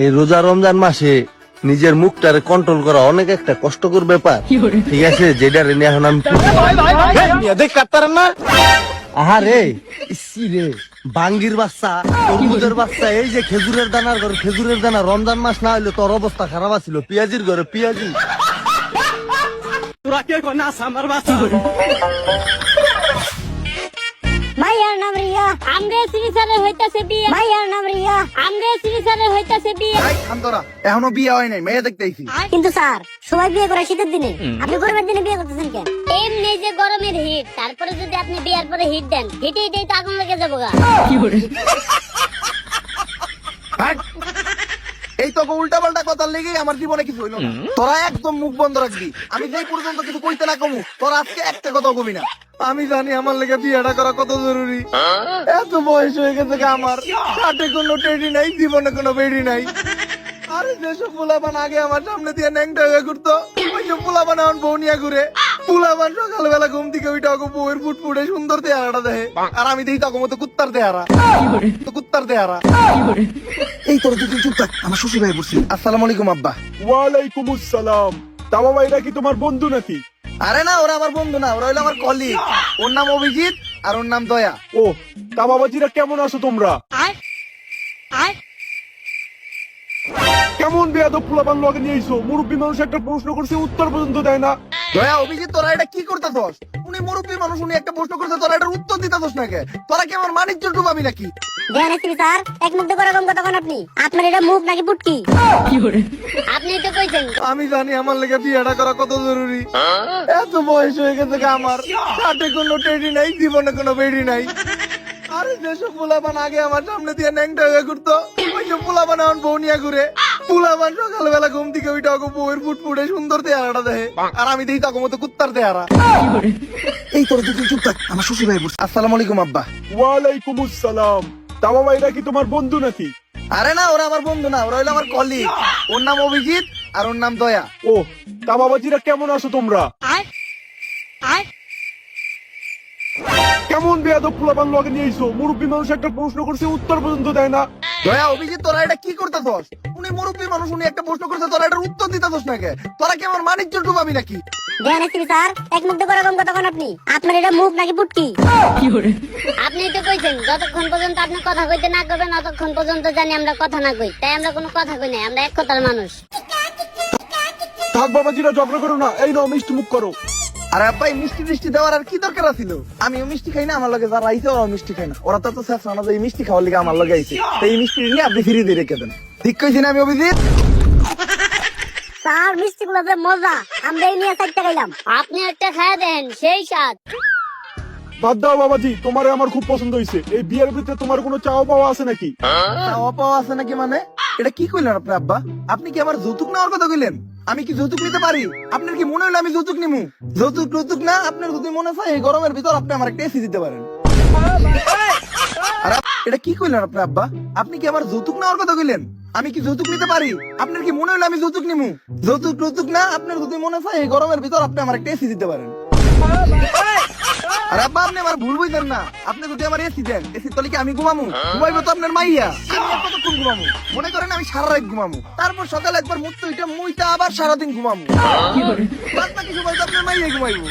এই রোজা রমজান মাসে নিজের মুখটারে কন্ট্রোল করা অনেক একটা কষ্টকর ব্যাপার। ঠিক আছে যেটা রে নিয়ে এখন আমি দেখ কাটতারেন না। আহারে ইসি রে। বাঙ্গির বাচ্চা তরমুজের বাচ্চা এই যে খেজুরের দানার ঘরে খেজুরের দানা রমজান মাস না হইলে তোর অবস্থা খারাপ আছিল। পিয়াজির ঘরে পিয়াজি। তোরা কে কর না আমার বাচ্চা। ভাইয়ার নাম রিয়া আমরে শ্রীসারে হইতাছে বিয়ে। ভাইয়ার নাম রিয়া আমরে শ্রীসারে হইতাছে বিয়ে। তোরা। এখনও বিয়ে হয় নাই মেয়ে দেখতেছি কিন্তু স্যার সবাই বিয়ে করে শীতের দিনে। আপনি গরমের দিনে বিয়ে করতেছেন কেন? এমনি যে গরমের হিট তারপরে যদি আপনি বিয়ার পরে হিট দেন হিটে হিটে তো আগুন লেগে যাব গা! এই তো উল্টা পাল্টা লেগে আমার জীবনে কিছু হইল না। তোরা একদম মুখ বন্ধ রাখবি। আমি যেই পর্যন্ত কিছু কইতে না কমু তোরা আজকে একটা কথা কবি না। আমি জানি আমার লেগে বিয়েটা করা কত জরুরি। এত বয়স হয়ে গেছে আমার হাটে কোনো টেডি নাই জীবনে কোনো বেডি নাই। আরে যেসব পোলাপান আগে আমার সামনে দিয়ে ন্যাংটা হয়ে ঘুরতো ওইসব পোলাপান এখন বউ নিয়ে ঘুরে। পোলাপান সকালবেলা ঘুম থেকে ওইটা বউয়ের ফুট ফুটে সুন্দর দেহারাটা আর আমি দেখি তখন মতো কুত্তার দেহারা কুত্তার দেহারা এই তোর তুই চুপ থাক আমার শ্বশুর ভাই বলছি আসসালামু আলাইকুম আব্বা। ওয়ালাইকুম আসসালাম। তামা ভাইরা কি তোমার বন্ধু নাকি? আরে না ওরা আমার বন্ধু না ওরা হইল আমার কলিগ ওর নাম অভিজিৎ আর ওর নাম দয়া। ও তামাবাজিরা কেমন আছো তোমরা? কেমন বেয়াদব ফুলাবান লগে নিয়ে আইছো? মুরব্বী মানুষ একটা প্রশ্ন করছে উত্তর পর্যন্ত দেয় না। দয়া অভিজিৎ তোরা এটা কি করতেছস? উনি মুরব্বী মানুষ উনি একটা প্রশ্ন করতে তোরা এটার উত্তর দিতেছস না কে তোরা কি আমার মানিজ্য ডুবাবি নাকি? স্যার এক মুখ কথা কোন আপনি। আপনার এটা মুখ নাকি পুটকি? আপনি তো কইছেন। আমি জানি আমার লেগে বিয়েটা করা কত জরুরি। এত বয়স হয়ে গেছে আমার। হাটে কোনো টেডি নাই জীবনে কোনো বেডি নাই। আরে যেসব পোলাপান আগে আমার সামনে দিয়ে ন্যাংটা হয়ে ঘুরতো ওইসব পোলাপান এখন বউ নিয়ে ঘুরে। পোলাপান সকালবেলা ঘুম থেকে ওইটা ওকে বউয়ের ফুট ফুটে সুন্দর দেহারাটা আর আমি দেখি তখন মতো কুত্তার দেহারা এই তোর চুপ থাক আমার শ্বশুর ভাই বলছি আসসালামু আলাইকুম আব্বা। ওয়ালাইকুম আসসালাম। তামা ভাইরা কি তোমার বন্ধু নাকি? আরে না ওরা আমার বন্ধু না ওরা হইল আমার কলিগ ওর নাম অভিজিৎ আর ওর নাম দয়া। ও তামাবাজিরা কেমন আছো তোমরা? কেমন বেয়াদব ফুলাবান লগে নিয়ে আইছো? মুরব্বী মানুষ একটা প্রশ্ন করছে উত্তর পর্যন্ত দেয় না। দয়া অভিজিৎ তোরা এটা কি করতেছস? উনি মুরব্বী মানুষ উনি একটা প্রশ্ন করছে তোরা এটার উত্তর দিতেছস না কে তোরা কি আমার মানিজ্য ডুবাবি নাকি? দেন স্যার এক মুখ রকম কথা কোন আপনি। আপনার এটা মুখ নাকি পুটকি? আপনি তো কইছেন যতক্ষণ পর্যন্ত আপনি কথা কইতে না করবেন ততক্ষণ পর্যন্ত জানি আমরা কথা না কই। তাই আমরা কোনো কথা কই নাই আমরা এক কথার মানুষ। থাক বাবাজিরা ঝগড়া করো না এই নাও মিষ্টি মুখ করো। আরে আব্বা এই মিষ্টি দেওয়ার আর কি দরকার ছিল আমিও মিষ্টি খাই না আমার লগে যারা আইছে ওরাও মিষ্টি খাই না। ওরা তো তো শেষ না এই মিষ্টি খাওয়ার লিগে আমার লগে আইছে। তো এই মিষ্টি নিয়ে আপনি ফিরিয়ে দিয়ে রেখে দেন। ঠিক কইছি না আমি অভিজিৎ? স্যার মিষ্টি গুলো যে মজা। আমরা এই নিয়ে চারটা খাইলাম। আপনি একটা খায়া দেন সেই স্বাদ। বাদ দাও বাবাজি তোমারে আমার খুব পছন্দ হয়েছে এই বিয়ের ভিতরে তোমার কোনো চাওয়া পাওয়া আছে নাকি? চাওয়া পাওয়া আছে নাকি মানে? এটা কি কইলেন আপনি আব্বা? আপনি কি আমার যৌতুক নেওয়ার কথা কইলেন? আমি কি যৌতুক নিতে পারি? আপনার কি মনে হলো আমি যৌতুক নিমু? যৌতুক যৌতুক না, আপনার যদি মনে হয় এই গরমের ভিতর আপনি আমার একটা এসি দিতে পারেন। এটা কি কইলেন আপনি আব্বা? আপনি কি আমার যৌতুক নেওয়ার কথা কইলেন? আমি কি যৌতুক নিতে পারি? আপনার কি মনে হলো আমি যৌতুক নিমু? যৌতুক যৌতুক না, আপনার যদি মনে হয় এই গরমের ভিতর আপনি আমার একটা এসি দিতে পারেন। আব্বা আপনি আমার ভুল বুঝলেন না। আপনি যদি আমার এসি দেন এসি তলে কি আমি ঘুমামু? ঘুমাইবো তো আপনার মাইয়া। আমি কতক্ষণ ঘুমামু? মনে করেন আমি সারা রাত ঘুমামু। তারপর সকালে একবার মুক্ত ওইটা মুইটা আবার সারাদিন ঘুমামু। বাদ বাকি সময় তো আপনার মাইয়া ঘুমাইবো।